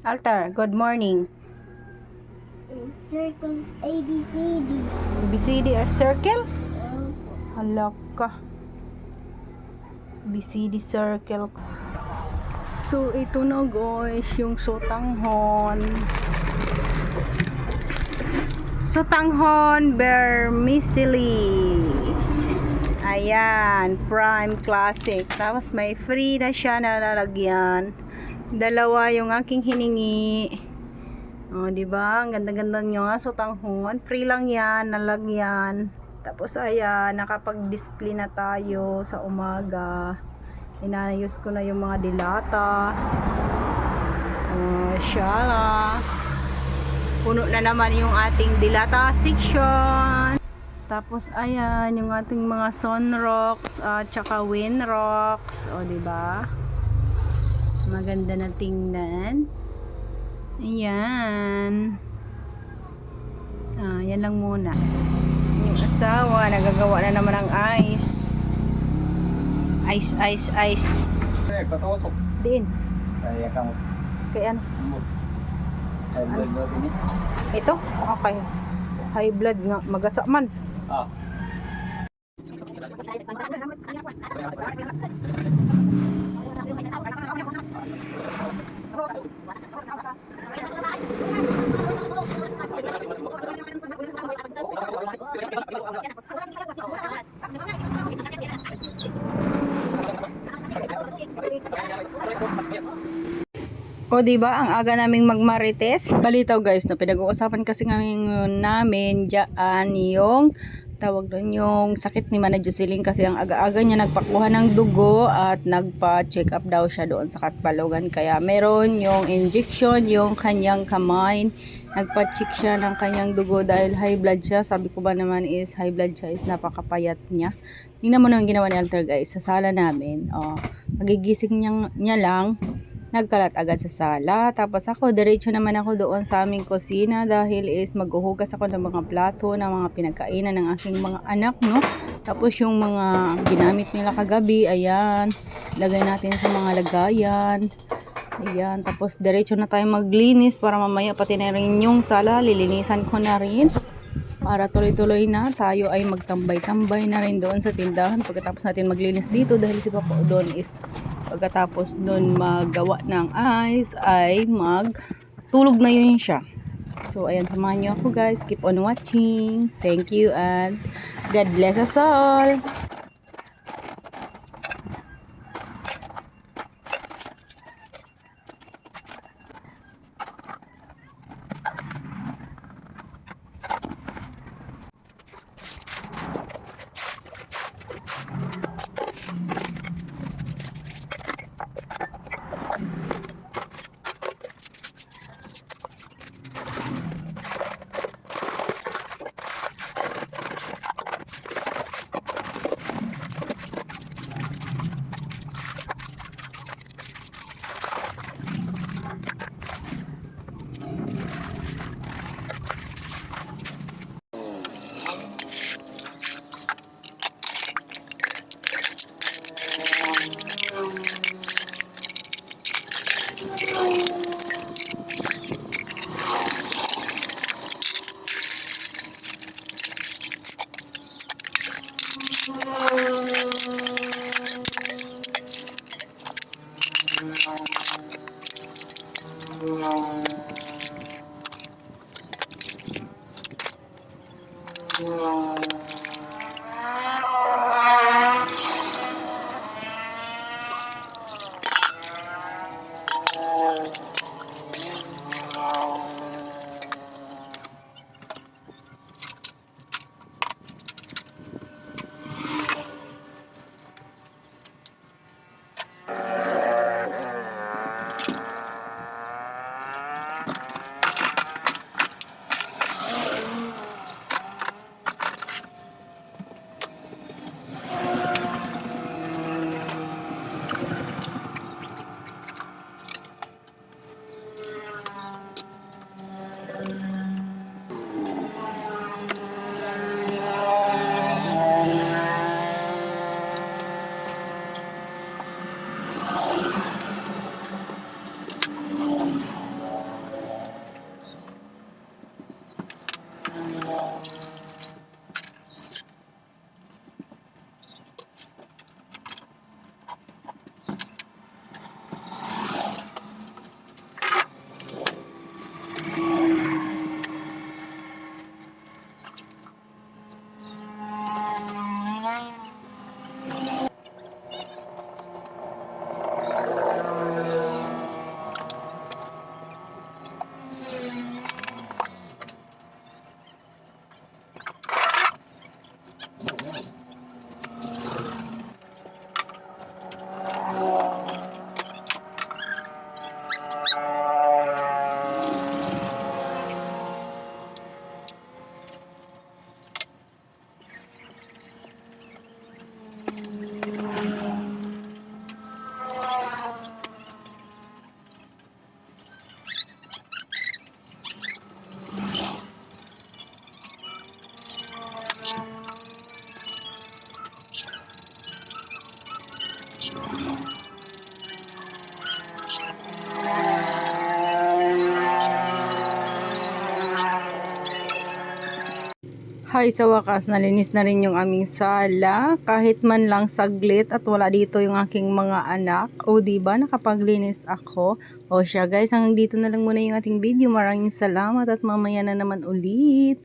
Altar, good morning. Circles A, B, C, D. ABCD or circle? Hala ka. ABCD circle. So, ito na guys, yung sotanghon. Sotanghon vermicelli. Ayan, prime classic. Tapos may free na siya na lalagyan. Dalawa yung aking hiningi. Oh, di ba? Ang ganda-ganda nyo nga, sotanghon. Free lang yan, nalagyan. Tapos ayan, nakapag-display na tayo sa umaga. Inayos ko na yung mga dilata. Oh, shala. Puno na naman yung ating dilata section. Tapos ayan, yung ating mga sunrocks at saka windrocks. O, di ba? Maganda na tingnan. Ayan. Ah, yan lang muna. Yung asawa, nagagawa na naman ng ice. Ice, ice, ice. Eh, patusok. Din. Kaya kang Kaya ano? Ay, blood blood ini. Ito? Okay. High blood nga. Magasa man. Ah. O di ba? Ang aga naming magmarites? Balitaw guys, no? Pinag-uusapan kasi ngayon namin diyan yung tawag doon yung sakit ni Mana Jocelyn kasi ang aga-aga niya nagpakuha ng dugo at nagpa-check up daw siya doon sa Katbalogan. Kaya meron yung injection yung kanyang kamay. Nagpa-check siya ng kanyang dugo dahil high blood siya. Sabi ko ba naman is high blood siya is napakapayat niya. Tingnan mo na yung ginawa ni Alter guys sa sala namin. Oh, magigising niya, niya lang nagkalat agad sa sala. Tapos ako, diretso naman ako doon sa aming kusina dahil is maghuhugas ako ng mga plato, ng mga pinagkainan ng aking mga anak, no? Tapos yung mga ginamit nila kagabi, ayan, lagay natin sa mga lagayan. Ayan, tapos diretso na tayo maglinis para mamaya pati na rin yung sala, lilinisan ko na rin para tuloy-tuloy na tayo ay magtambay-tambay na rin doon sa tindahan pagkatapos natin maglinis dito dahil si Papa doon is pagkatapos doon maggawa ng ice ay mag tulog na yun siya. So ayan samahan niyo ako guys. Keep on watching. Thank you and God bless us all Hay, sa wakas, nalinis na rin yung aming sala. Kahit man lang saglit at wala dito yung aking mga anak. O, ba nakapaglinis ako? O siya guys, hanggang dito na lang muna yung ating video. Maraming salamat at mamaya na naman ulit.